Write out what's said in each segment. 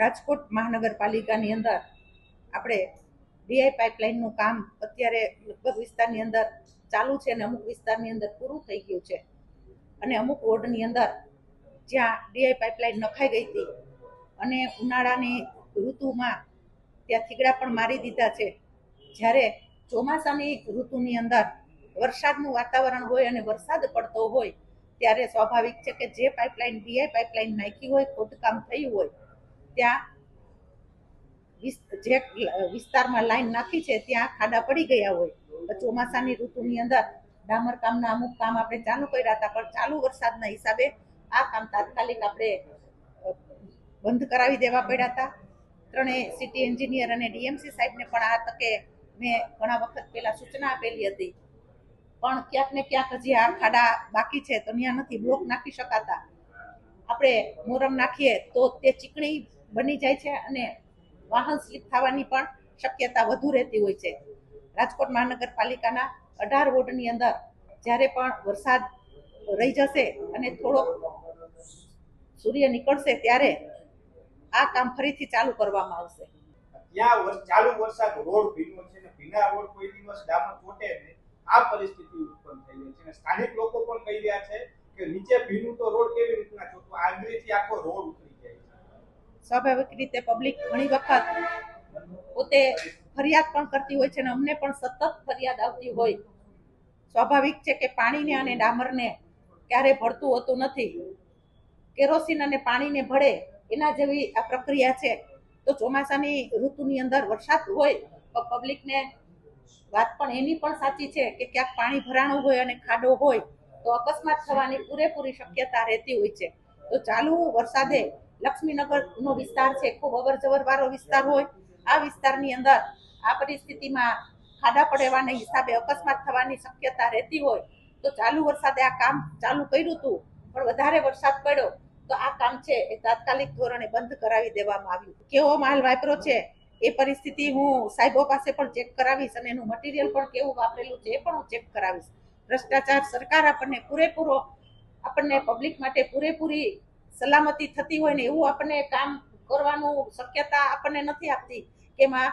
રાજકોટ મહાનગરપાલિકાની અંદર આપણે ડીઆઈ પાઇપલાઇનનું કામ અત્યારે લગભગ વિસ્તારની અંદર ચાલુ છે અને અમુક વિસ્તારની અંદર પૂરું થઈ ગયું છે. અને અમુક વોર્ડની અંદર જ્યાં ડીઆઈ પાઇપલાઇન નખાઈ ગઈ હતી અને ઉનાળાની ઋતુમાં ત્યાં થીગડા પણ મારી દીધા છે. જ્યારે ચોમાસાની ઋતુની અંદર વરસાદનું વાતાવરણ હોય અને વરસાદ પડતો હોય, ત્યારે સ્વાભાવિક છે કે જે પાઇપલાઇન ડીઆઈ પાઇપલાઇન નાખી હોય, ખોદકામ થયું હોય ત્યાં જે વિસ્તારમાં લાઈન નાખી છે, ત્યાં ખાડા પડી ગયા હોય. ચોમાસાની ઋતુની અંદર ડામર કામના અમુક કામ આપણે ચાલુ કર્યા હતા, પણ ચાલુ વરસાદના હિસાબે આ કામ તાત્કાલિક આપણે બંધ કરાવી દેવા પડ્યા હતા. ત્રણેય સિટી એન્જિનિયર અને ડીએમસી સાહેબને પણ આ તકે મેં ઘણા વખત પહેલાં સૂચના આપેલી હતી. પણ ક્યાંક ને ક્યાંક હજી આ ખાડા બાકી છે, તો ત્યાં નથી, બ્લોક નાખી શકાતા. આપણે મોરમ નાખીએ તો તે ચીકણી બની જાય છે અને વાહન સ્લીપ થવાની પણ શક્યતા વધુ રહેતી હોય છે. રાજકોટ મહાનગરપાલિકાના અઢાર વોર્ડની અંદર જ્યારે પણ વરસાદ રહી જશે અને થોડોક સૂર્ય નીકળશે ત્યારે આ કામ ફરીથી ચાલુ કરવામાં આવશે. ત્યાં ચાલુ વરસાદ રોડ ભીનો છે ને ભીના રોડ કોઈ દિવસ ડામર તૂટે નહીં. આ પરિસ્થિતિ ઉત્પન્ન થઈ રહી છે અને સ્થાનિક લોકો પણ કહી રહ્યા છે કે નીચે ભીનું તો રોડ કેવી રીતના ચોટવો? આંગળીથી આખો રોડ સ્વાભાવિક રીતે પબ્લિક ઘણી વખત પોતે ફરિયાદ પણ કરતી હોય છે અને અમને પણ સતત ફરિયાદ આવતી હોય. સ્વાભાવિક છે કે પાણીને અને ડામરને ક્યારે ભળતું હોતું નથી. કેરોસીન અને પાણીને ભળે એના જેવી આ પ્રક્રિયા છે. તો ચોમાસાની ઋતુની અંદર વરસાદ હોય તો પબ્લિકને વાત પણ એની પણ સાચી છે કે ક્યાંક પાણી ભરાણું હોય અને ખાડો હોય તો અકસ્માત થવાની પૂરેપૂરી શક્યતા રહેતી હોય છે. તો ચાલુ વરસાદે લક્ષ્મીનગરનો વિસ્તાર છે, ખૂબ અવર જવર વાળો વિસ્તાર હોય, આ વિસ્તારની અંદર આ પરિસ્થિતિમાં ખાડા પડવાના હિસાબે અકસ્માત થવાની શક્યતા રહેતી હોય, તો ચાલુ વરસાદે આ કામ ચાલુ કર્યું હતું, પણ વધારે વરસાદ પડ્યો, તો આ કામ છે એ તાત્કાલિક ધોરણે બંધ કરાવી દેવામાં આવ્યું. કેવો માલ વાપરો છે, એ પરિસ્થિતિ હું સાહેબો પાસે પણ ચેક કરાવીશ અને એનું મટીરિયલ પણ કેવું વાપરેલું છે એ પણ હું ચેક કરાવીશ. ભ્રષ્ટાચાર સરકાર આપણને પૂરેપૂરો આપણને પબ્લિક માટે પૂરેપૂરી સલામતી થતી હોય ને એવું આપણને કામ કરવાનું શક્યતા આપણને નથી આપતી કે એમાં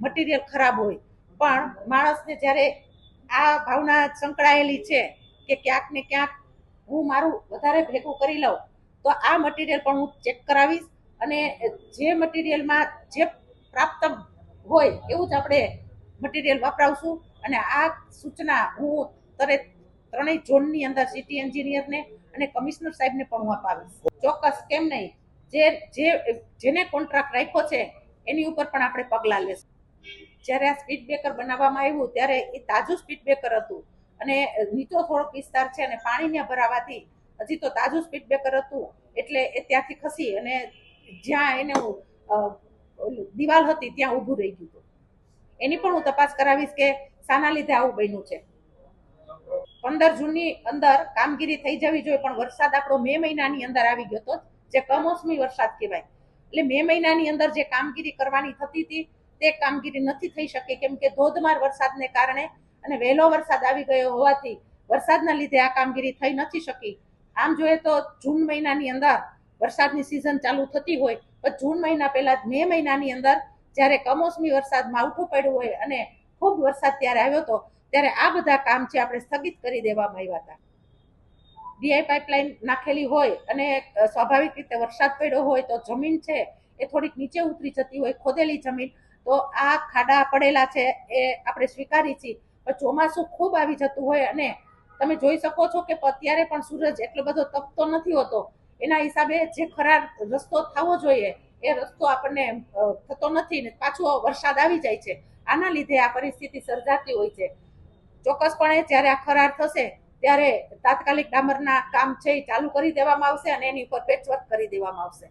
મટીરિયલ ખરાબ હોય. પણ માણસને જ્યારે આ ભાવના સંકળાયેલી છે કે ક્યાંક ને ક્યાંક હું મારું વધારે ભેગું કરી લઉં, તો આ મટીરિયલ પણ હું ચેક કરાવીશ અને જે મટીરિયલમાં જે પ્રાપ્ત હોય એવું જ આપણે મટીરિયલ વપરાવશું. અને આ સૂચના હું તરત ત્રણેય ઝોનની અંદર સિટી એન્જિનિયરને અને કમિશનર સાહેબને પણ હું અપાવીશ. ચોક્કસ, કેમ નહીં? જે જે, જેને કોન્ટ્રાક્ટ રાખ્યો છે, એની ઉપર પણ આપણે પગલાં લેશું. જ્યારે આ સ્પીડ બ્રેકર બનાવવામાં આવ્યું, ત્યારે એ તાજું સ્પીડ બ્રેકર હતું. અને નીચો થોડોક વિસ્તાર છે અને પાણી ત્યાં ભરાવાથી હજી તો તાજું સ્પીડ બ્રેકર હતું, એટલે એ ત્યાંથી ખસી અને જ્યાં એને દિવાલ હતી, ત્યાં ઊભું રહી ગયું હતું. એની પણ હું તપાસ કરાવીશ કે શાના લીધે આવું બન્યું છે. પંદર જૂનની અંદર કામગીરી થઈ જવી જોઈએ, પણ વરસાદ આપણો મે મહિનાની અંદર આવી ગયો હતો જે કમોસમી વરસાદ કહેવાય. એટલે મે મહિનાની અંદર જે કામગીરી કરવાની થતી હતી, તે કામગીરી નથી થઈ શકી, કેમ કે ધોધમાર વરસાદને કારણે અને વહેલો વરસાદ આવી ગયો હોવાથી વરસાદના લીધે આ કામગીરી થઈ નથી શકી. આમ જોઈએ તો જૂન મહિનાની અંદર વરસાદની સિઝન ચાલુ થતી હોય, પણ જૂન મહિના પહેલા મે મહિનાની અંદર જ્યારે કમોસમી વરસાદ માવઠું પડ્યું હોય અને ખૂબ વરસાદ ત્યારે આવ્યો હતો ત્યારે આ બધા કામ છે આપણે સ્થગિત કરી દેવામાં આવ્યા હતા. ડીઆઈ પાઇપલાઇન નાખેલી હોય અને સ્વાભાવિક રીતે વરસાદ પડ્યો હોય તો જમીન છે એ થોડીક નીચે ઉતરી જતી હોય, ખોદેલી જમીન. તો આ ખાડા પડેલા છે એ આપણે સ્વીકારી છીએ. પણ ચોમાસું ખૂબ આવી જતું હોય અને તમે જોઈ શકો છો કે અત્યારે પણ સૂરજ એટલો બધો તપતો નથી હોતો. એના હિસાબે જે ખરા રસ્તો થવો જોઈએ એ રસ્તો આપણને થતો નથી ને પાછો વરસાદ આવી જાય છે. આના લીધે આ પરિસ્થિતિ સર્જાતી હોય છે. ચોક્કસપણે જ્યારે આ ખરાર થશે, ત્યારે તાત્કાલિક ડામરના કામ છે એ ચાલુ કરી દેવામાં આવશે અને એની ઉપર પેચવર્ક કરી દેવામાં આવશે.